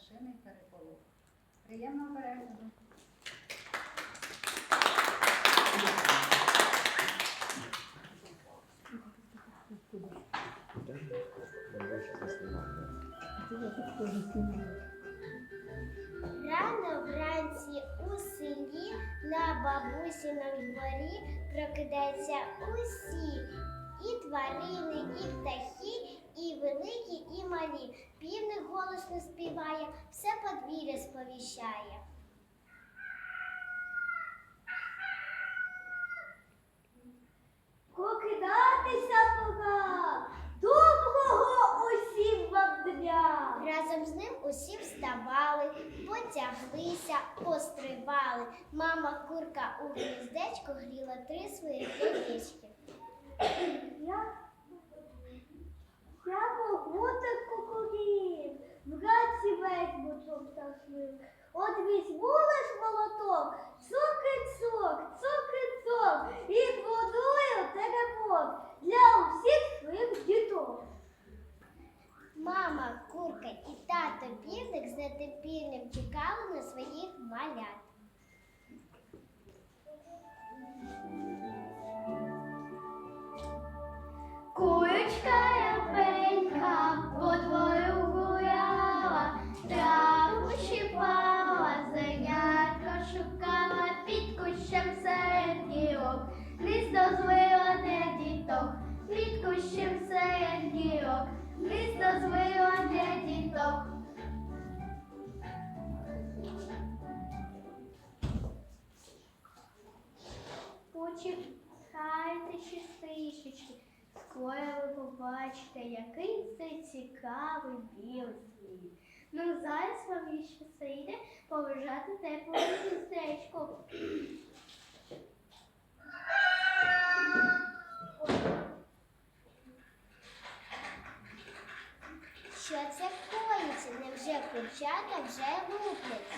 пташиний переполох. Приємного перегляду! Рано вранці у селі на бабусиному дворі прокидаються усі, і тварини, і птахи, і великі, і малі. Голосно співає, все подвір'я сповіщає. Покидатися пора, доброго усім вам дня. Разом з ним усі вставали, потяглися, пострибали. Мама курка у гніздечку гріла три свої яєчки. От візьму лиш молоток, цуки-цук, цок-цок, і будую теремок для усіх своїх діток. Мама, курка і тато півник з нетерпінням чекали на своїх малят. Гніздо звила для діток, під кущем серед дірок. Гніздо звила для діток. Почекайте ще трішечки. Скоро ви побачите, який це цікавий білий світ. Ну, зараз вам ще прийде полежати тепле гніздечко. Що це коїться? Невже курчата вже лупляться?